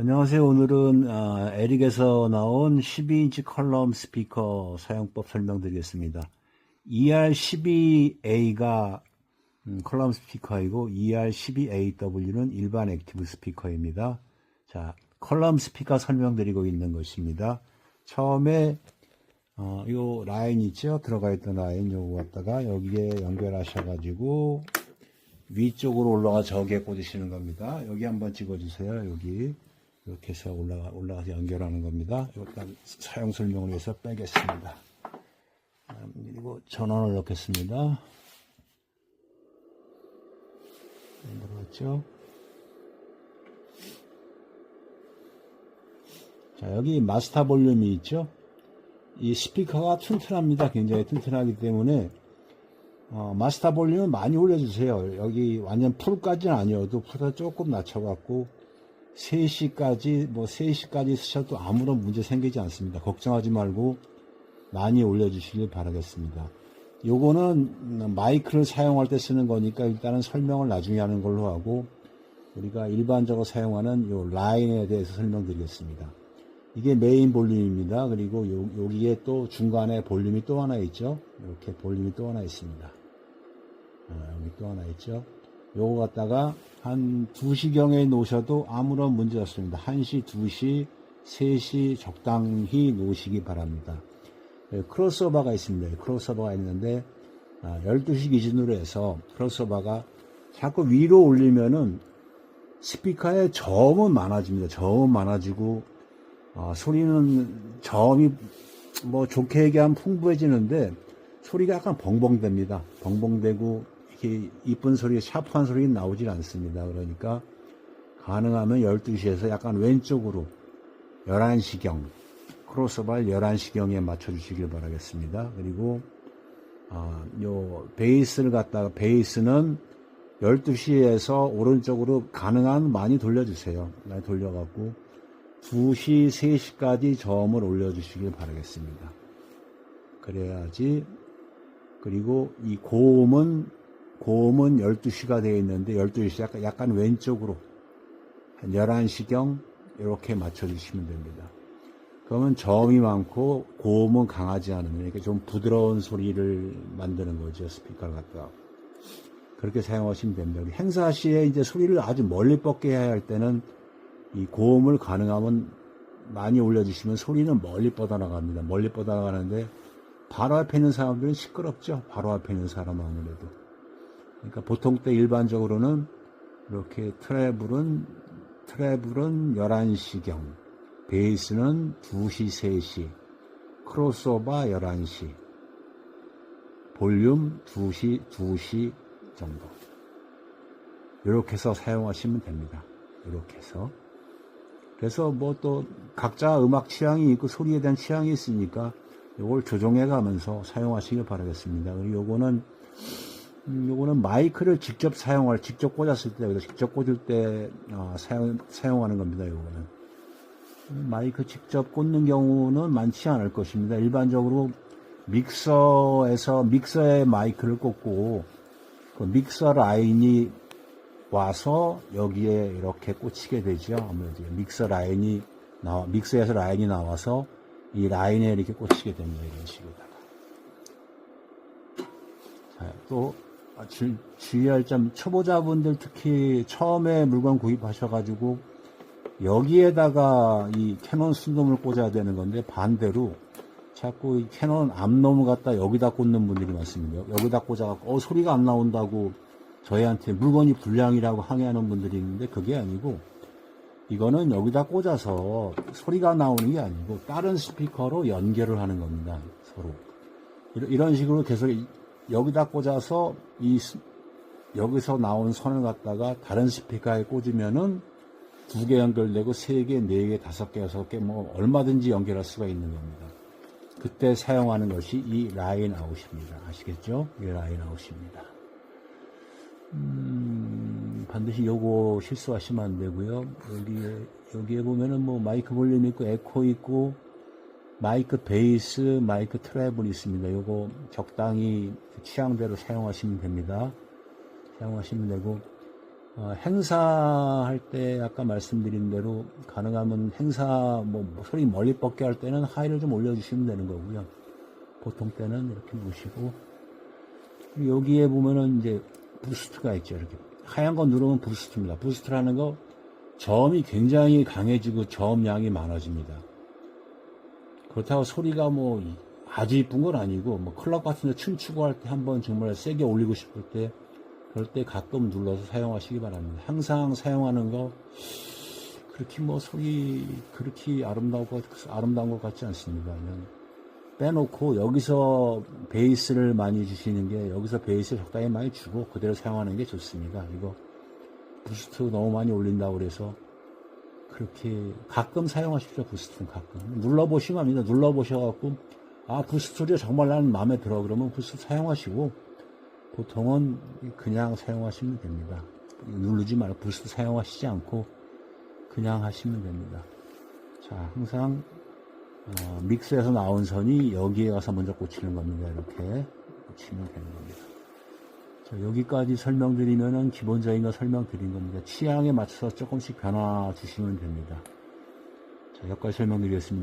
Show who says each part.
Speaker 1: 안녕하세요. 오늘은 아, 에릭에서 나온 12인치 컬럼 스피커 사용법 설명드리겠습니다. ER12A가 음, 컬럼 스피커이고 ER12AW는 일반 액티브 스피커입니다. 자, 컬럼 스피커 설명드리고 있는 것입니다. 처음에 어, 요 라인 있죠? 들어가 있던 라인 요거 갖다가 여기에 연결하셔가지고 위쪽으로 올라가 저기에 꽂으시는 겁니다. 여기 한번 찍어주세요. 여기 이렇게 해서 올라가 올라가서 연결하는 겁니다. 일단 사용 설명을 위해서 빼겠습니다. 음, 그리고 전원을 넣겠습니다. 들어갔죠? 자 여기 마스터 볼륨이 있죠? 이 스피커가 튼튼합니다. 굉장히 튼튼하기 때문에 어, 마스터 볼륨은 많이 올려주세요. 여기 완전 풀까지는 아니어도 풀을 조금 낮춰갖고 3시까지 뭐 3시까지 쓰셔도 아무런 문제 생기지 않습니다. 걱정하지 말고 많이 올려주시길 바라겠습니다. 요거는 마이크를 사용할 때 쓰는 거니까 일단은 설명을 나중에 하는 걸로 하고 우리가 일반적으로 사용하는 요 라인에 대해서 설명드리겠습니다. 이게 메인 볼륨입니다. 그리고 요, 여기에 또 중간에 볼륨이 또 하나 있죠. 이렇게 볼륨이 또 하나 있습니다. 아, 여기 또 하나 있죠. 요거 갖다가 한 2시경에 놓으셔도 아무런 문제 없습니다. 1시, 2시, 3시 적당히 놓으시기 바랍니다. 예, 크로스오버가 있습니다. 크로스오버가 있는데 아, 12시 기준으로 해서 크로스오버가 자꾸 위로 올리면은 스피커에 저음은 많아집니다. 저음 많아지고 아, 소리는 저음이 뭐 좋게 얘기하면 풍부해지는데 소리가 약간 벙벙됩니다. 벙벙되고 이렇게 이쁜 소리, 샤프한 소리 나오질 않습니다. 그러니까 가능하면 12시에서 약간 왼쪽으로 11시경 크로스발 11시경에 맞춰주시길 바라겠습니다. 그리고 아, 요 베이스를 갖다가 베이스는 12시에서 오른쪽으로 가능한 많이 돌려주세요. 많이 돌려갖고 2시, 3시까지 저음을 올려주시길 바라겠습니다. 그래야지 그리고 이 고음은 고음은 12시가 되어 있는데 12시 약간, 약간 왼쪽으로 한 11시경 이렇게 맞춰주시면 됩니다. 그러면 저음이 많고 고음은 강하지 않은 이렇게 좀 부드러운 소리를 만드는 거죠 스피커를 갖다가 그렇게 사용하시면 됩니다. 행사 시에 이제 소리를 아주 멀리 뻗게 해야 할 때는 이 고음을 가능하면 많이 올려주시면 소리는 멀리 뻗어나갑니다. 멀리 뻗어나가는데 바로 앞에 있는 사람들은 시끄럽죠. 바로 앞에 있는 사람 아무래도. 그러니까 보통 때 일반적으로는 이렇게 트래블은 트래블은 11시경, 베이스는 2시, 3시, 크로스오버 11시, 볼륨 2시, 2시 정도. 이렇게 해서 사용하시면 됩니다. 이렇게 해서. 그래서 뭐 또 각자 음악 취향이 있고 소리에 대한 취향이 있으니까 이걸 조정해 가면서 사용하시길 바라겠습니다. 그리고 요거는 음, 요거는 마이크를 직접 사용할 직접 꽂았을 때 직접 꽂을 때 어, 사용 사용하는 겁니다. 요거는 음, 마이크 직접 꽂는 경우는 많지 않을 것입니다. 일반적으로 믹서에서 믹서에 마이크를 꽂고 그 믹서 라인이 와서 여기에 이렇게 꽂히게 되죠. 아무래도 믹서 라인이 나와 믹서에서 라인이 나와서 이 라인에 이렇게 꽂히게 됩니다. 이런 식으로다가. 자, 또 아, 주, 주의할 점 초보자분들 특히 처음에 물건 구입하셔가지고 여기에다가 이 캐논 순놈을 꽂아야 되는 건데 반대로 자꾸 이 캐논 앞놈을 갖다 여기다 꽂는 분들이 많습니다. 여기다 꽂아갖고 어 소리가 안 나온다고 저희한테 물건이 불량이라고 항의하는 분들이 있는데 그게 아니고 이거는 여기다 꽂아서 소리가 나오는 게 아니고 다른 스피커로 연결을 하는 겁니다. 서로. 이런 식으로 계속 여기다 꽂아서 이 여기서 나온 선을 갖다가 다른 스피커에 꽂으면은 두 개 연결되고 세 개, 네 개, 다섯 개, 여섯 개 뭐 얼마든지 연결할 수가 있는 겁니다. 그때 사용하는 것이 이 라인 아웃입니다. 아시겠죠? 이 라인 아웃입니다. 음, 반드시 요거 실수하시면 안 되고요. 여기에, 여기에 보면은 뭐 마이크 볼륨 있고 에코 있고 마이크 베이스, 마이크 트래블 있습니다. 요거 적당히 취향대로 사용하시면 됩니다. 사용하시면 되고 어, 행사할 때 아까 말씀드린 대로 가능하면 행사 뭐 소리 멀리 뻗게 할 때는 하이를 좀 올려주시면 되는 거고요. 보통 때는 이렇게 놓으시고 여기에 보면은 이제 부스트가 있죠. 이렇게 하얀 거 누르면 부스트입니다. 부스트라는 거 저음이 굉장히 강해지고 저음량이 많아집니다. 그렇다고 소리가 뭐 아주 이쁜 건 아니고 뭐 클럽 같은 데 춤추고 할 때 한번 정말 세게 올리고 싶을 때 그럴 때 가끔 눌러서 사용하시기 바랍니다. 항상 사용하는 거 그렇게 뭐 소리 그렇게 아름다고 아름다운 것 같지 않습니다. 빼놓고 여기서 베이스를 많이 주시는 게 여기서 베이스 적당히 많이 주고 그대로 사용하는 게 좋습니다. 이거 부스트 너무 많이 올린다고 그래서 그렇게 가끔 사용하십시오. 부스트는 가끔 눌러보시면 합니다. 눌러보셔갖고 아 부스트가 정말 나는 마음에 들어 그러면 부스트 사용하시고 보통은 그냥 사용하시면 됩니다. 누르지 말고 부스트 사용하시지 않고 그냥 하시면 됩니다. 자 항상 어, 믹스에서 나온 선이 여기에 가서 먼저 꽂히는 겁니다. 이렇게 꽂히면 되는 겁니다. 자, 여기까지 설명드리면은 기본적인 거 설명드린 겁니다. 취향에 맞춰서 조금씩 변화 주시면 됩니다. 자, 여기까지 설명드리겠습니다.